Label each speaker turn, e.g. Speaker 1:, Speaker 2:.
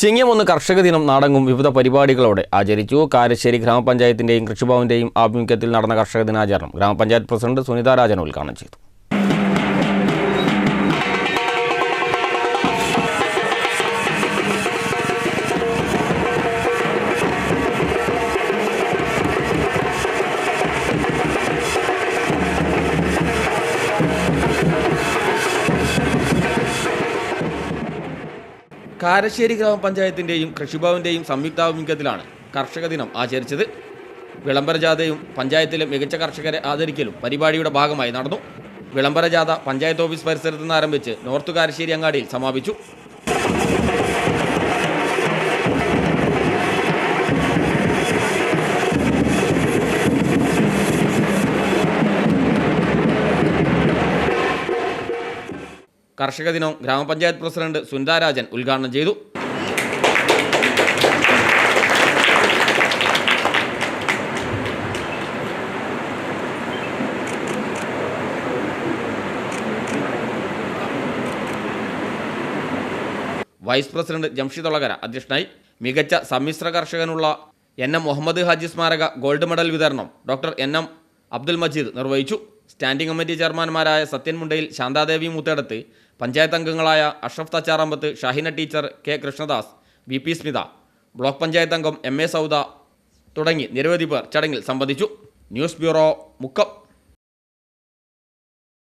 Speaker 1: ചിങ്ങമൊന്ന് കർഷക ദിനം നാടങ്ങും വിവിധ പരിപാടികളോടെ ആചരിച്ചു. കാരശ്ശേരി ഗ്രാമപഞ്ചായത്തിന്റെയും കൃഷിഭവന്റെയും ആഭിമുഖ്യത്തിൽ നടന്ന കർഷക ദിനാചരണം ഗ്രാമപഞ്ചായത്ത് പ്രസിഡന്റ് സുനിതാ രാജൻ ഉദ്ഘാടനം ചെയ്തു. കാരശ്ശേരി ഗ്രാമപഞ്ചായത്തിന്റെയും കൃഷിഭവന്റെയും സംയുക്താഭിമുഖ്യത്തിലാണ് കർഷക ദിനം ആചരിച്ചത്. വിളംബര ജാഥയും പഞ്ചായത്തിലെ മികച്ച കർഷകരെ ആദരിക്കലും പരിപാടിയുടെ ഭാഗമായി നടന്നു. വിളംബര ജാഥ പഞ്ചായത്ത് ഓഫീസ് പരിസരത്ത് നിന്ന് ആരംഭിച്ച് നോർത്ത് കാരശ്ശേരി അങ്ങാടിയിൽ സമാപിച്ചു. കർഷക ദിനവും ഗ്രാമപഞ്ചായത്ത് പ്രസിഡന്റ് സുന്ദരാജൻ രാജൻ ഉദ്ഘാടനം ചെയ്തു. വൈസ് പ്രസിഡന്റ് ജംഷിദ് ഒളകര അധ്യക്ഷനായി മികച്ച സമ്മിശ്ര കർഷകനുള്ള എൻ എം മുഹമ്മദ് ഹാജി സ്മാരക ഗോൾഡ് മെഡൽ വിതരണം doctor N M Abdul Majeed നിർവഹിച്ചു. സ്റ്റാൻഡിംഗ് കമ്മിറ്റി ചെയർമാൻമാരായ സത്യൻ മുണ്ടയിൽ ശാന്താദേവി മുത്തേടത്ത് പഞ്ചായത്ത് അംഗങ്ങളായ Ashraf Thacharambath Shahina teacher K Krishnadas V P Smitha block panchayat അംഗം എം എ സൗദ തുടങ്ങി നിരവധി പേർ ചടങ്ങിൽ സംബന്ധിച്ചു. News bureau Mukkam.